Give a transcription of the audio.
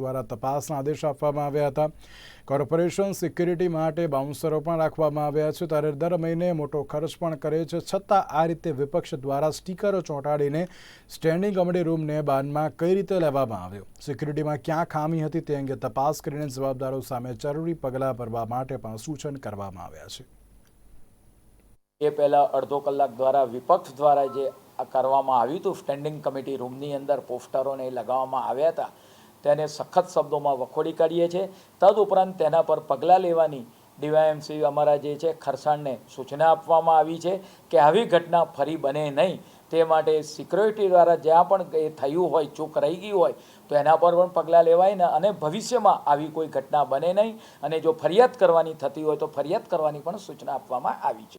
દ્વારા તપાસના આદેશ આપવામાં આવ્યા હતા. કોર્પોરેશન સિક્યુરિટી માટે બાઉન્સરો પણ રાખવામાં આવ્યા છે. ત્યારે દર મહિને મોટો ખર્ચ પણ કરે છે. છતાં આ રીતે વિપક્ષ દ્વારા સ્ટીકરો ચોંટાડીને સ્ટેન્ડિંગ કમિટી રૂમને બાનમાં કઈ રીતે લેવામાં આવ્યો? સિક્યુરિટીમાં ક્યાં ખામી હતી તે અંગે તપાસ કરીને જવાબદારો સામે જરૂરી પગલાં ભરવા માટે પણ સૂચન કરવામાં આવ્યા છે. એ પહેલાં અડધો કલાક દ્વારા વિપક્ષ દ્વારા જે કરવામાં આવ્યું હતું, સ્ટેન્ડિંગ કમિટી રૂમની અંદર પોસ્ટરોને લગાવવામાં આવ્યા હતા તેને સખત શબ્દોમાં વખોડી કાઢીએ છીએ. તદુપરાંત તેના પર પગલાં લેવાની ડીવાયએમસી અમારા જે છે ખરસાણને સૂચના આપવામાં આવી છે કે આવી ઘટના ફરી બને નહીં. તે માટે સિક્યોરિટી દ્વારા જ્યાં પણ એ થયું હોય, ચૂક રહી ગઈ હોય, તો એના પર પણ પગલાં લેવાય ને અને ભવિષ્યમાં આવી કોઈ ઘટના બને નહીં. અને જો ફરિયાદ કરવાની થતી હોય તો ફરિયાદ કરવાની પણ સૂચના આપવામાં આવી છે.